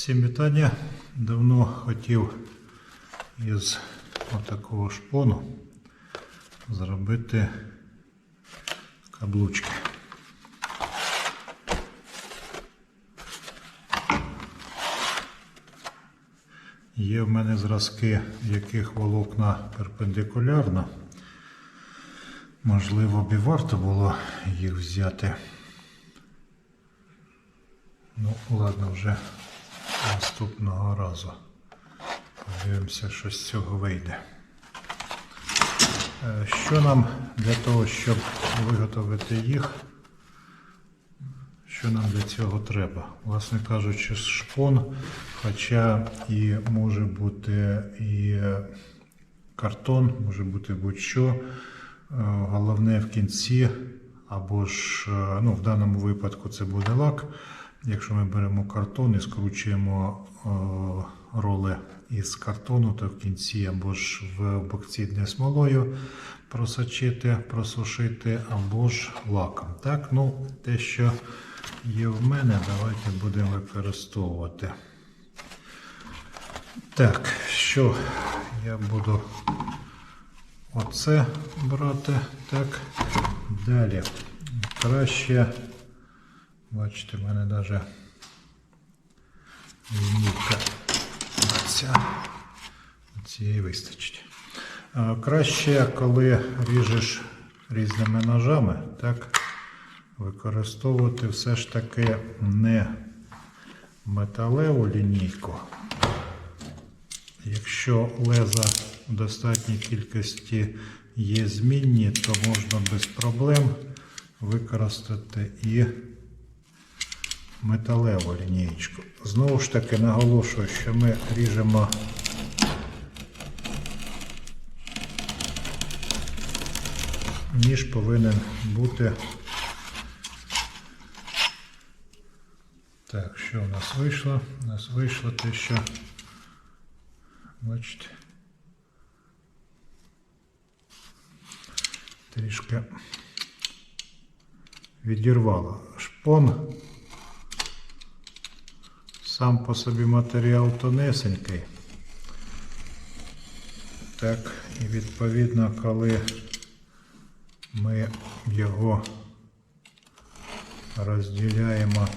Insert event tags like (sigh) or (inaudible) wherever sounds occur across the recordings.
Всім вітання. Давно хотів із отакого шпону зробити каблучки. Є в мене зразки, в яких волокна перпендикулярно. Можливо, б і варто було їх взяти. Ну, ладно, вже наступного разу. Подивимося, що з цього вийде. Е, Що нам для того, щоб виготовити їх? Що нам для цього треба? Власне кажучи, шпон, хоча і може бути і картон, може бути будь-що. Е, Головне в кінці, або ж, е, ну, в даному випадку це буде лак. Якщо ми беремо картон і скручуємо е, роли із картону, то в кінці або ж в бокцідне смолою просочити, просушити, або ж лаком. Так, ну, те, що є в мене, давайте будемо використовувати. Так, що я буду оце брати. Так, далі. Краще. Бачите, в мене навіть лінійка ця. Цієї вистачить. Краще, коли ріжеш різними ножами, так, використовувати все ж таки не металеву лінійку. Якщо леза в достатній кількості є змінні, то можна без проблем використати і металеву лінієчку. Знову ж таки наголошую, що ми ріжемо ніж повинен бути. Так, що у нас вийшло? У нас вийшло те, що бачите. Трішки відірвало. Шпон сам по собі матеріал тонесенький. Так, і відповідно, коли ми його розділяємо,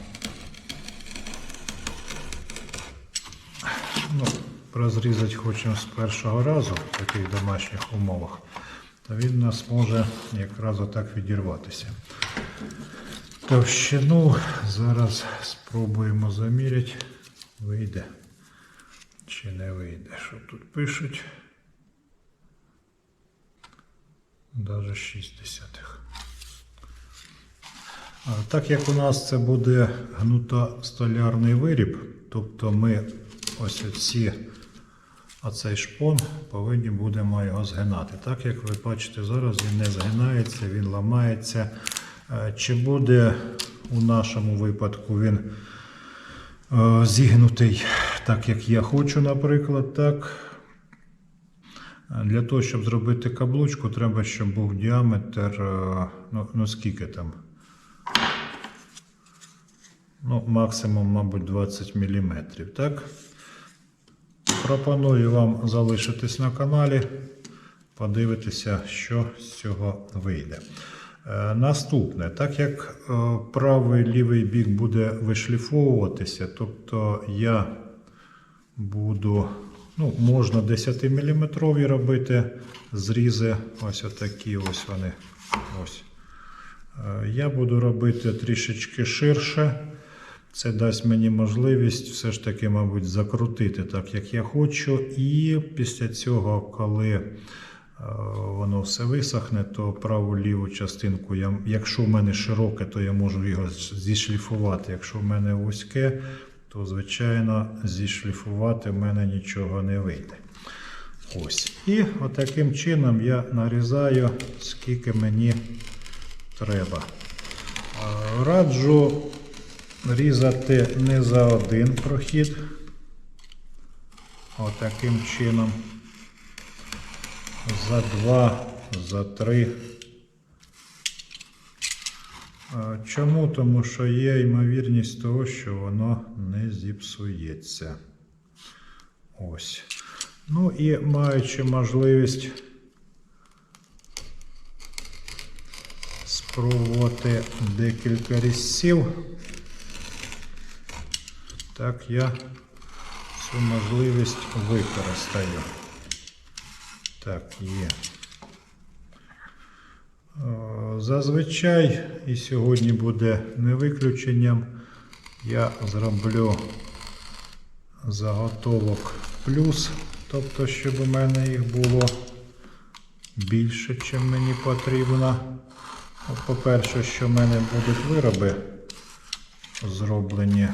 ну, розрізати хочемо з першого разу в таких домашніх умовах, то він нас може якраз отак відірватися. Товщину зараз спробуємо заміряти, вийде чи не вийде. Що тут пишуть? Даже 6 десятих. А, Так як у нас це буде гнутостолярний виріб, тобто ми ось оці, оцей шпон повинні будемо його згинати. Так як ви бачите зараз, він не згинається, він ламається. Е, Чи буде у нашому випадку він зігнутий так, як я хочу, наприклад, так. Е, Для того, щоб зробити каблучку, треба, щоб був діаметр, е, ну, ну скільки там. Ну, максимум, мабуть, 20 мм. Так? Пропоную вам залишитись на каналі, подивитися, що з цього вийде. Е, Наступне, так як е, правий лівий бік буде вишліфовуватися, тобто я буду, ну, можна 10 мм робити зрізи, ось отакі ось вони. Ось. Е, Я буду робити трішечки ширше. Це дасть мені можливість все ж таки, мабуть, закрутити так, як я хочу. І після цього, коли воно все висохне, то праву ліву частинку, я, якщо в мене широке, то я можу його зішліфувати. Якщо в мене вузьке, то звичайно зішліфувати в мене нічого не вийде. Ось. І отаким чином я нарізаю, скільки мені треба. Е, Раджу різати не за один прохід. Отаким чином. За два, за три. Чому? Тому що є ймовірність того, що воно не зіпсується. Ось. Ну і маючи можливість спробувати декілька різців, так я цю можливість використаю. Так, є. Е, Зазвичай, і сьогодні буде не виключенням, я зроблю заготовок плюс, тобто, щоб у мене їх було більше, чим мені потрібно. По-перше, що в мене будуть вироби зроблені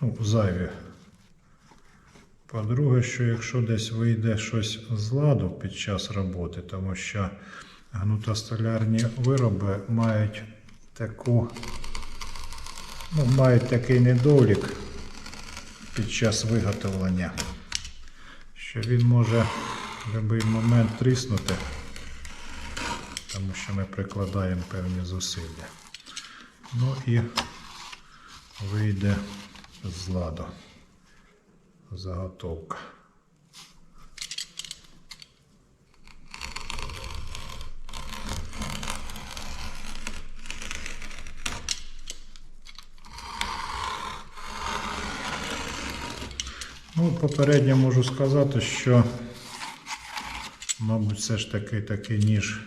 ну, зайві. По-друге, що якщо десь вийде щось з ладу під час роботи, тому що гнутостолярні вироби мають таку, ну, мають такий недолік під час виготовлення, що він може в будь-який момент тріснути, тому що ми прикладаємо певні зусилля. Ну і вийде з ладу заготовка. Ну, попередньо можу сказати, що, мабуть, все ж таки такий ніж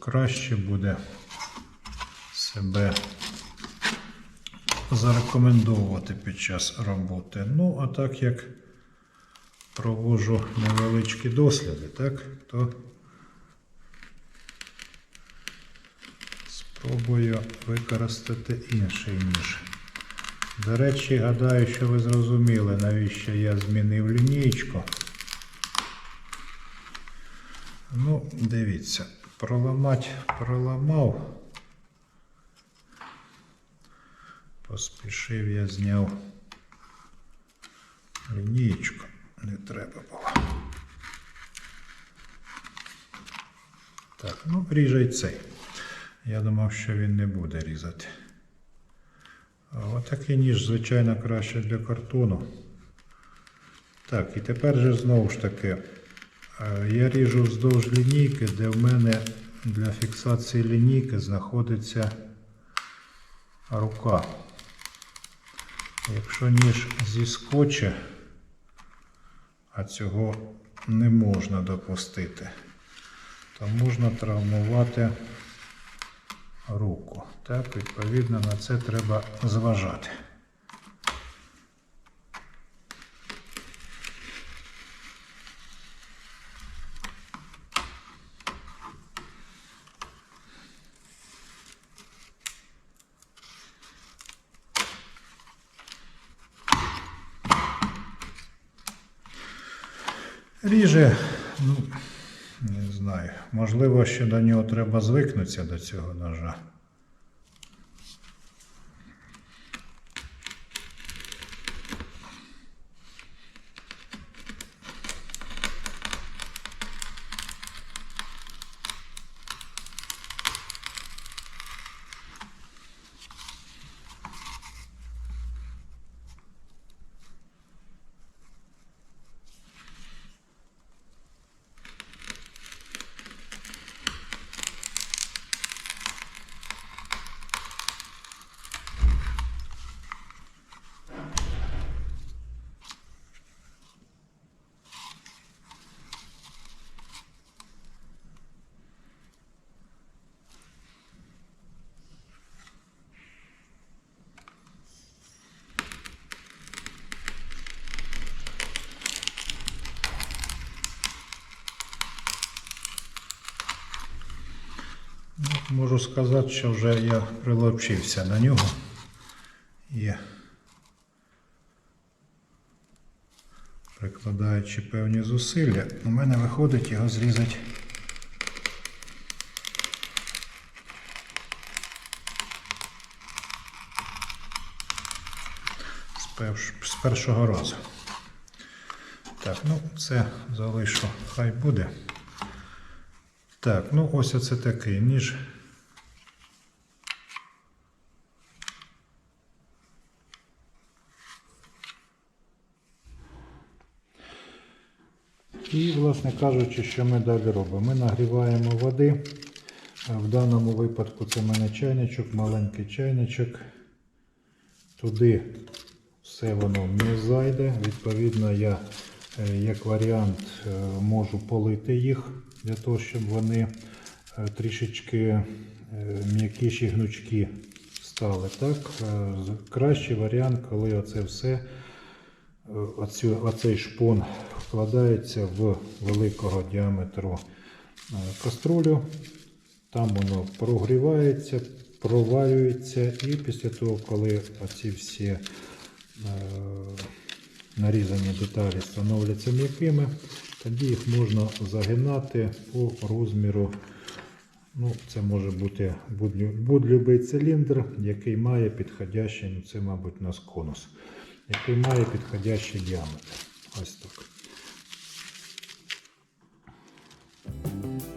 краще буде себе зарекомендовувати під час роботи. Ну, а так як проводжу невеличкі досліди, так, то спробую використати інший ніж. До речі, гадаю, що ви зрозуміли, навіщо я змінив лінійку. Ну, дивіться, проламати проламав. Поспішив я зняв лінійку. Не треба було. Так, ну ріже й цей. Я думав, що він не буде різати. Отакий ніж, звичайно, краще для картону. Так, і тепер же знову ж таки, е, я ріжу вздовж лінійки, де в мене для фіксації лінійки знаходиться рука. Якщо ніж зіскоче, а цього не можна допустити, то можна травмувати руку. Так, відповідно на це треба зважати. Ріже, ну, не знаю. Можливо, ще до нього треба звикнутися до цього ножа. Ну, можу сказати, що вже я приловчився на нього. І прикладаючи певні зусилля, у мене виходить його зрізати. З першого разу. Так, ну це залишу, хай буде. Так, ну ось оце такий ніж І, власне кажучи, що ми далі робимо? Ми нагріваємо води. В даному випадку це в мене чайничок, маленький чайничок. Туди все воно не зайде. Відповідно, я е, як варіант е, можу полити їх для того, щоб вони е, трішечки м'якіші гнучки стали. Так? Кращий варіант, коли оце все, оцю, оцей шпон вкладається в великого діаметру е, каструлю. Там воно прогрівається, проварюється, і після того, коли оці всі е, нарізані деталі становляться м'якими, тоді їх можна загинати по розміру. Ну, це може бути будь- будь-любий циліндр, який має підходящий, ну це, мабуть, у нас конус, який має підходящий діаметр. Ось так. Thank you.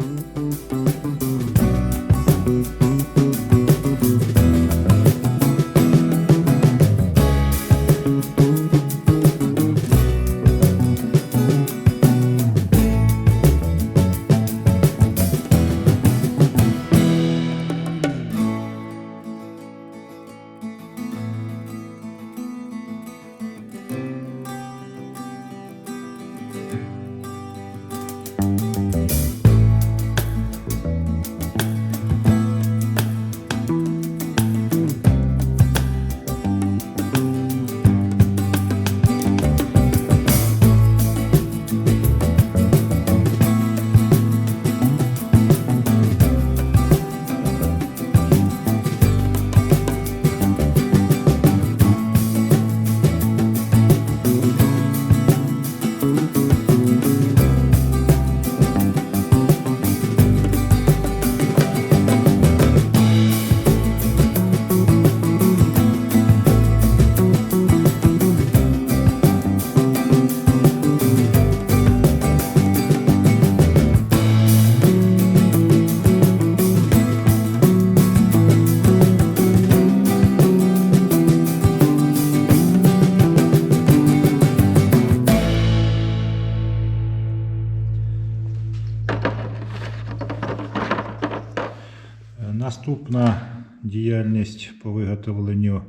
Наступна діяльність по виготовленню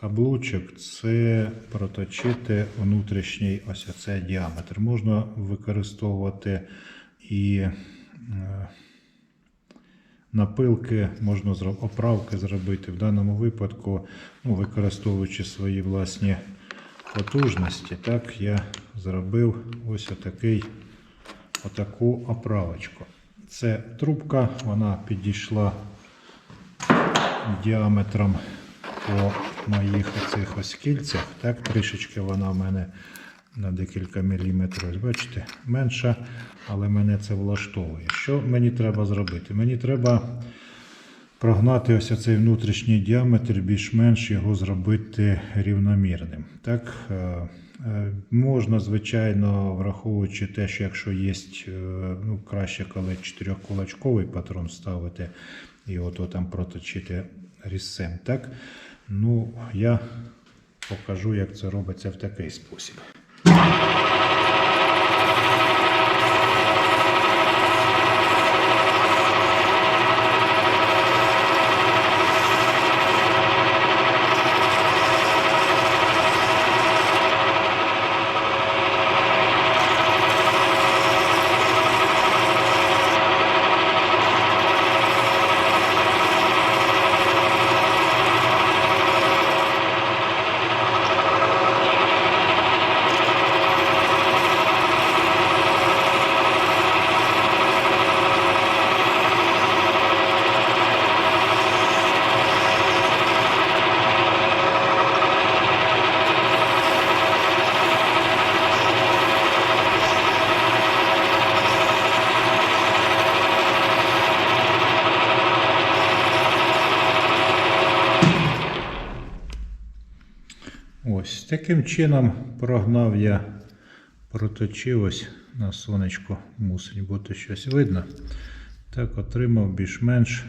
каблучок це проточити внутрішній ось оцей діаметр. Можна використовувати і е, напилки, можна оправки зробити. В даному випадку, ну, використовуючи свої власні потужності, так я зробив ось отакий, отаку оправочку. Це трубка, вона підійшла діаметром по моїх оцих ось кільцях. Так, трішечки вона в мене на декілька міліметрів, бачите, менша, але мене це влаштовує. Що мені треба зробити? Мені треба прогнати ось цей внутрішній діаметр, більш-менш його зробити рівномірним. Так, е, е, можна, звичайно, враховуючи те, що якщо є ну, краще, коли чотирьохкулачковий патрон ставити і ото там проточити різцем. Так? Ну, я покажу, як це робиться в такий спосіб. Ось таким чином прогнав я, проточив на сонечку, мусить бути щось видно. Так отримав більш-менш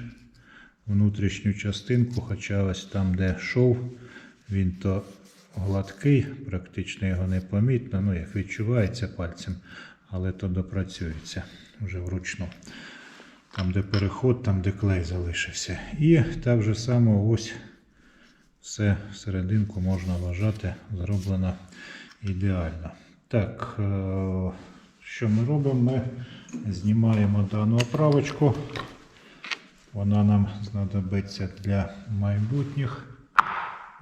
внутрішню частинку, хоча ось там, де шов, він то гладкий, практично його не помітно, ну як відчувається пальцем. але то допрацюється вже вручну. Там, де переход, там, де клей залишився. І так же само ось все серединку можна вважати зроблено ідеально. Так, е, що ми робимо? Ми знімаємо дану оправочку. Вона нам знадобиться для майбутніх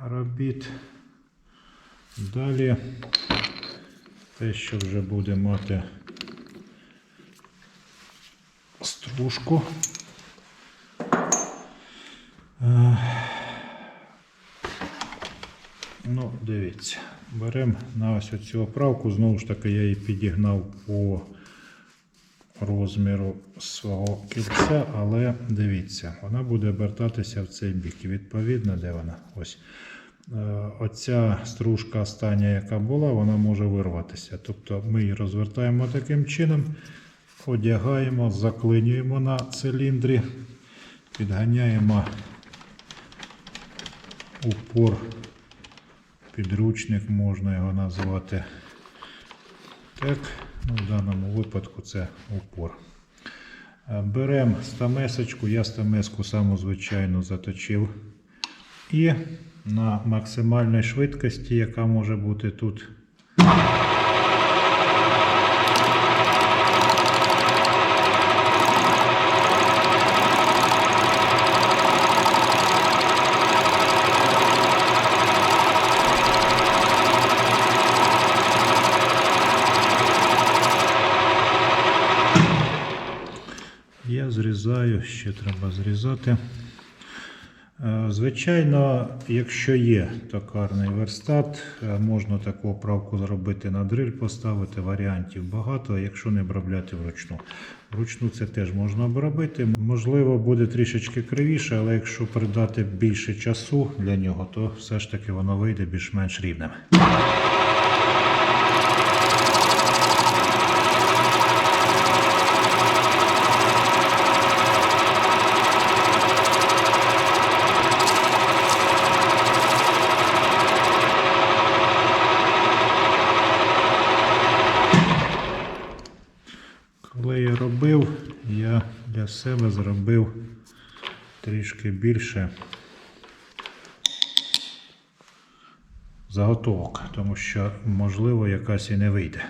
робіт. Далі те, що вже буде мати стружку. Ну, дивіться, беремо на ось цю оправку. Знову ж таки, я її підігнав по розміру свого кільця, але дивіться, вона буде обертатися в цей бік. Відповідно, де вона? Ось. Е, Оця стружка остання, яка була, вона може вирватися. Тобто ми її розвертаємо таким чином, одягаємо, заклинюємо на циліндрі, підганяємо упор, підручник можна його назвати. Так, ну, в даному випадку це упор. Е, Беремо стамесочку, я стамеску саму звичайно заточив. І на максимальній швидкості, яка може бути тут. Я зрізаю, ще треба зрізати. Е, Звичайно, якщо є токарний верстат, е, можна таку оправку зробити на дриль, поставити варіантів багато, якщо не обробляти вручну. Вручну це теж можна обробити. Можливо, буде трішечки кривіше, але якщо придати більше часу для нього, то все ж таки воно вийде більш-менш рівним. Коли я робив, я для себе зробив трішки більше заготовок, тому що, можливо, якась і не вийде.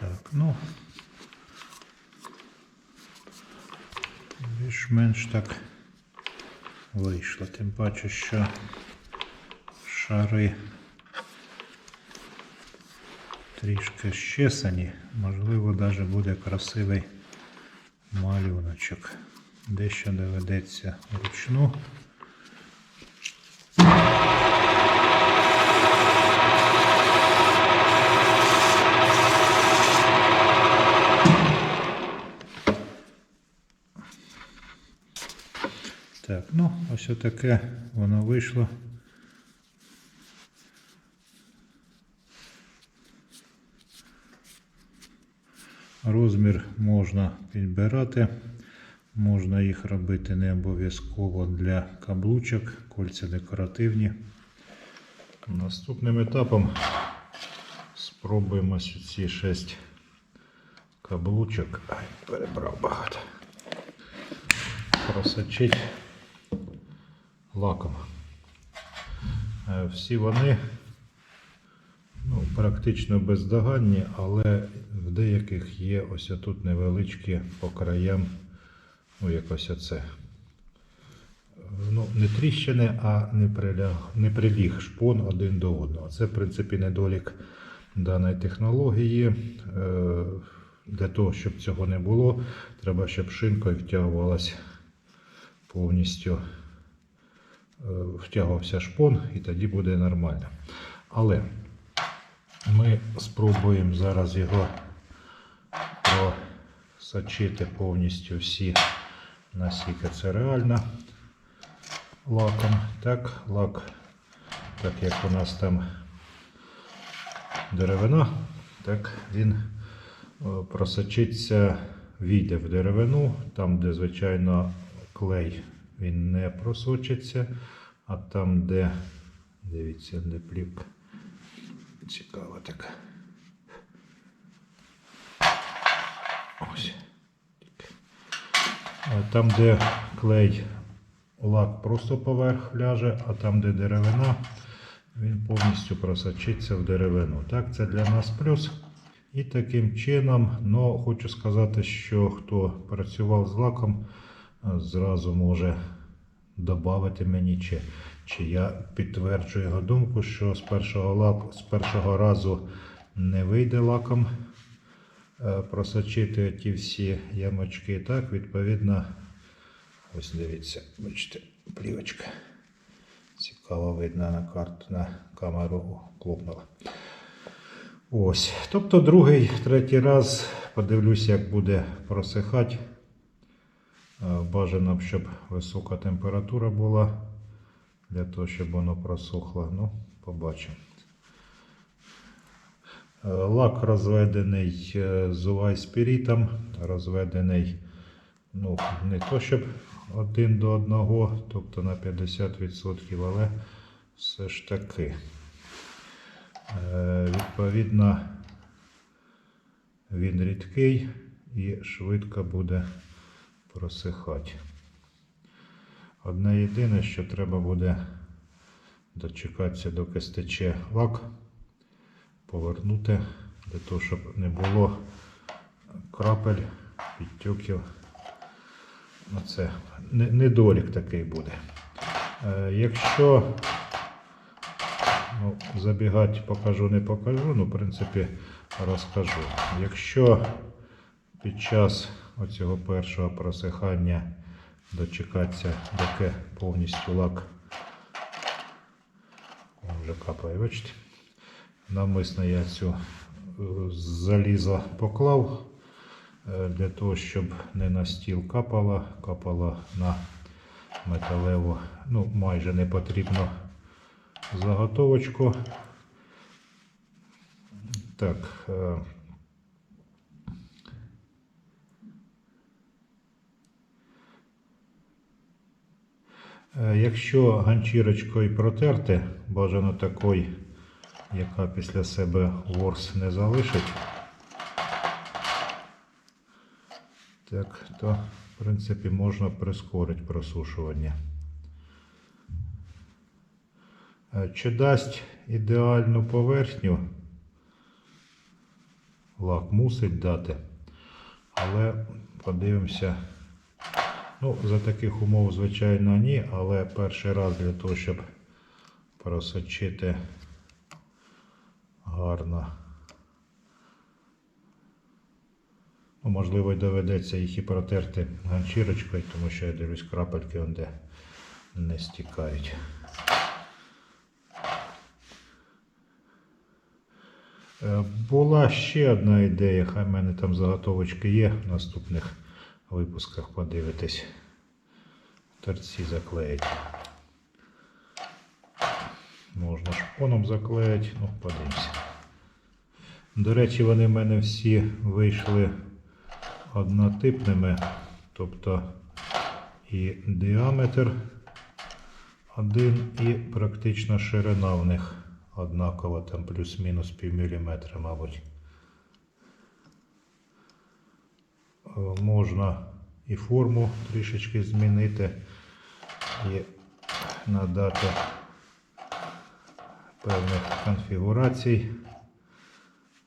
Так, ну. Більш-менш так паче, що шари трішки щесані. Можливо, навіть буде красивий малюночок. Дещо доведеться вручну. Так, ну, ось таке воно вийшло. Розмір можна підбирати, можна їх робити не обов'язково для каблучок, кольця декоративні. Наступним етапом спробуємо ці 6 каблучок. Ай, перебрав багато просочить лаком. Е, Всі вони ну, практично бездоганні, але в деяких є ось тут невеличкі по краям, ну якось оце. ну, не тріщини, а не, приляг, не приліг шпон один до одного. Це, в принципі, недолік даної технології. Е, Для того, щоб цього не було, треба, щоб шинкою втягувалась повністю втягувався шпон і тоді буде нормально. Але ми спробуємо зараз його просочити повністю всі наскільки це реально лаком. Так, лак, так як у нас там деревина, так він е, просочиться, війде в деревину, там, де, звичайно, клей він не просочиться, а там, де, дивіться, де плівка. Цікаво так. Ось. Там, де клей, лак просто поверх ляже, а там, де деревина, він повністю просочиться в деревину. Так, це для нас плюс. І таким чином, ну, хочу сказати, що хто працював з лаком, зразу може додати мені, чи, чи я підтверджую його думку, що з першого, лак, з першого разу не вийде лаком е, просочити ті всі ямочки. Так, відповідно, ось дивіться, бачите, плівочка. Цікаво видно на карту, на камеру клупнула. Ось. Тобто другий, третій раз подивлюсь, як буде просихати. Е, Бажано, б, щоб висока температура була для того, щоб воно просохло. Ну, побачимо. Е, Лак розведений е, з UV-спірітом, розведений ну, не то, щоб один до одного, тобто на 50%, але все ж таки. Відповідно, він рідкий і швидко буде просихати. Одне єдине, що треба буде дочекатися, доки стече лак, повернути, для того, щоб не було крапель, підтюків. Оце недолік такий буде. Е, Якщо ну, забігати покажу, не покажу, ну, в принципі, розкажу. Якщо під час оцього першого просихання дочекатися, доки повністю лак вже капає, бачите. Навмисно я цю е, залізо поклав е, для того, щоб не на стіл капало, капало на металеву, ну майже не потрібно заготовочку. Так. Якщо ганчірочкою протерти, бажано такою, яка після себе ворс не залишить, так, то в принципі можна прискорити просушування. Е, Чи дасть ідеальну поверхню? Лак мусить дати, але подивимося. Ну, за таких умов, звичайно, ні, але перший раз для того, щоб просочити гарно. Ну, можливо, й доведеться їх і протерти ганчірочкою, тому що я дивлюсь крапельки, де не стікають. Е, Була ще одна ідея, хай в мене там заготовочки є в наступних випусках подивитись. Торці заклеїть. Можна шпоном заклеїти, ну, подивимося. До речі, вони в мене всі вийшли однотипними, тобто і діаметр один, і практично ширина в них однакова, там плюс-мінус пів міліметра, мабуть. Е, можна і форму трішечки змінити і надати певних конфігурацій.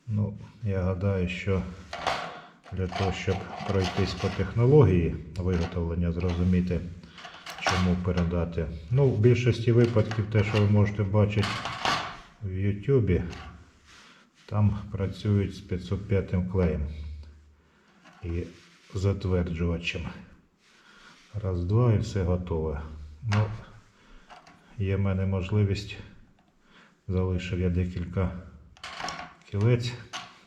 Ну, я гадаю, що для того, щоб пройтись по технології виготовлення, зрозуміти, чому передати. Ну, в більшості випадків те, що ви можете бачити в YouTube, там працюють з 505 клеєм і затверджувачем. Раз, два і все готове. Ну, є в мене можливість. Залишив я декілька кілець.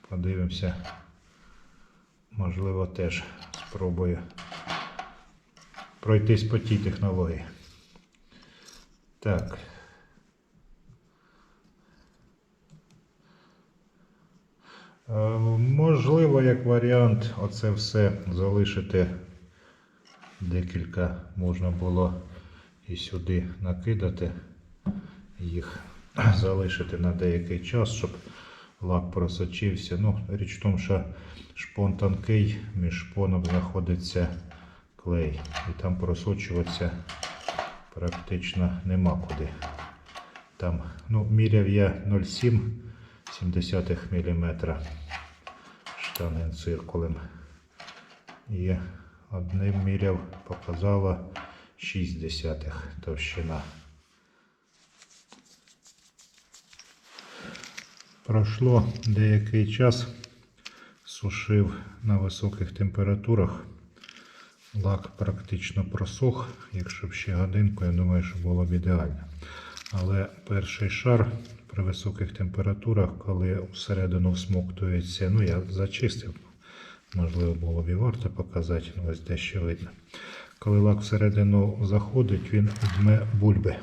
Подивимося. Можливо, теж спробую пройтись по тій технології. Так. Можливо, як варіант, оце все залишити декілька можна було і сюди накидати їх, (clears throat) залишити на деякий час, щоб лак просочився. Ну, річ в тому, що шпон тонкий, між шпоном знаходиться клей, і там просочуватися практично нема куди. Там, ну, міряв я 0,7 мм штанген циркулем. І одним міряв показала 6 десятих товщина. Пройшло деякий час, сушив на високих температурах. Лак практично просох. Якщо б ще годинку, я думаю, що було б ідеально. Але перший шар при високих температурах, коли всередину всмоктується, ну я зачистив, можливо, було б і варто показати, ну, ось дещо видно. Коли лак всередину заходить, він дме бульби.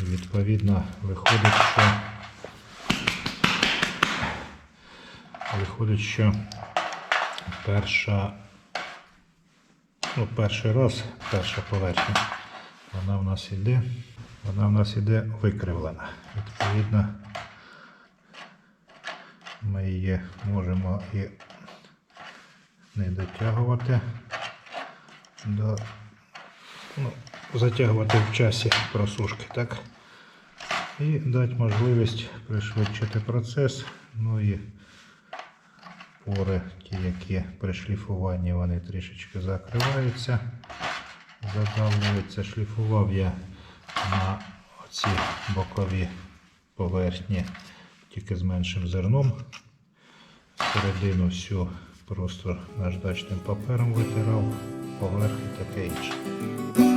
І відповідно виходить, що виходить, що перша, ну, перший раз, перша поверхня, вона в нас іде, вона в нас іде викривлена. Відповідно, ми її можемо і не дотягувати до ну, затягувати в часі просушки, так? І дати можливість пришвидшити процес. Ну і пори, ті, які при шліфуванні, вони трішечки закриваються, задавлюються. Шліфував я на оці бокові поверхні тільки з меншим зерном. Середину всю просто наждачним папером витирав, поверх і таке інше.